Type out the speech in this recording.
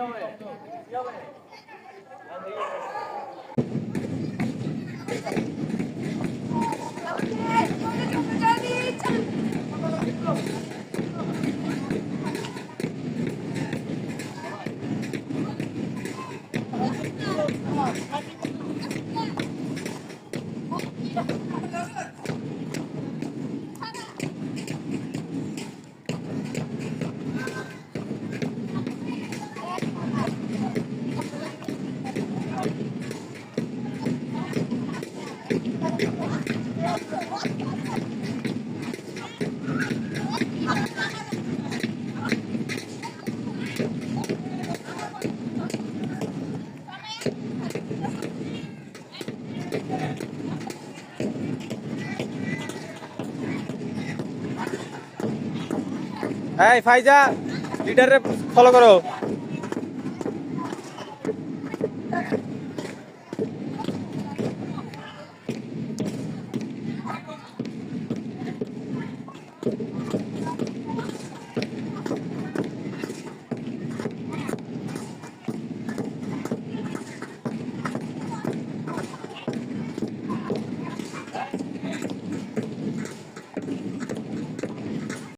위험해. 위험해. 안 되겠어. এই ফাইজা লিডারে ফলো করো।